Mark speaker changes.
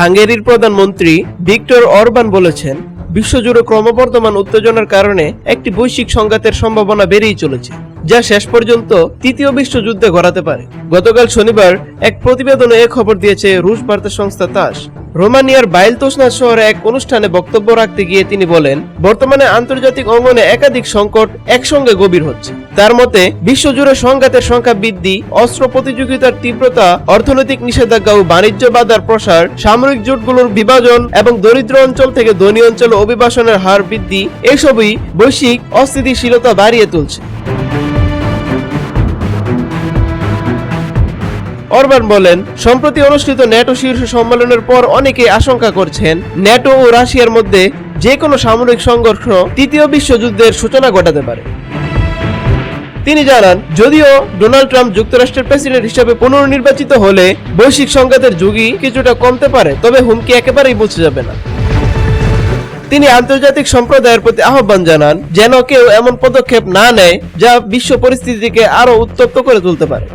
Speaker 1: হাঙ্গেরির প্রধানমন্ত্রী Victor Orban বলেছেন, বিশ্বজুড়ে ক্রমবর্ধমান উত্তেজনার কারণে একটি বৈশ্বিক সংঘাতের সম্ভাবনা বেড়েই চলেছে, যা শেষ পর্যন্ত তৃতীয় বিশ্বযুদ্ধে গড়াতে পারে। গতকাল শনিবার এক প্রতিবেদনে এ খবর দিয়েছে রুশ বার্তা সংস্থা তাস। রোমানিয়ার বাইলতোসনা শহরে এক অনুষ্ঠানে বক্তব্য রাখতে গিয়ে তিনি বলেন, বর্তমানে আন্তর্জাতিক অঙ্গনে একাধিক সংকট একসঙ্গে গভীর হচ্ছে। তার মতে, বিশ্বজুড়ে সংঘাতের সংখ্যা বৃদ্ধি, অস্ত্র প্রতিযোগিতার তীব্রতা, অর্থনৈতিক নিষেধাজ্ঞা ও বাণিজ্য বাধার প্রসার, সামরিক জোটগুলোর বিভাজন এবং দরিদ্র অঞ্চল থেকে ধনী অঞ্চলে অভিবাসনের হার বৃদ্ধি, এসবই বৈশ্বিক অস্থিতিশীলতা বাড়িয়ে তুলছে। অরবান বলেন, সম্প্রতি অনুষ্ঠিত ন্যাটো শীর্ষ সম্মেলনের পর অনেকে আশঙ্কা করছেন, ন্যাটো ও রাশিয়ার মধ্যে যে কোনো সামরিক সংঘর্ষ তৃতীয় বিশ্বযুদ্ধের সূচনা ঘটাতে পারে। তিনি জানান, যদিও ডোনাল্ড ট্রাম্প যুক্তরাষ্ট্রের প্রেসিডেন্ট হিসেবে পুনর্নির্বাচিত হলে বৈশ্বিক সংঘাতের যুগই কিছুটা কমতে পারে, তবে হুমকি একেবারেই বুঝে যাবে না। তিনি আন্তর্জাতিক সম্প্রদায়ের প্রতি আহ্বান জানান, যেন কেউ এমন পদক্ষেপ না নেয় যা বিশ্ব পরিস্থিতিকে আরও উত্তপ্ত করে তুলতে পারে।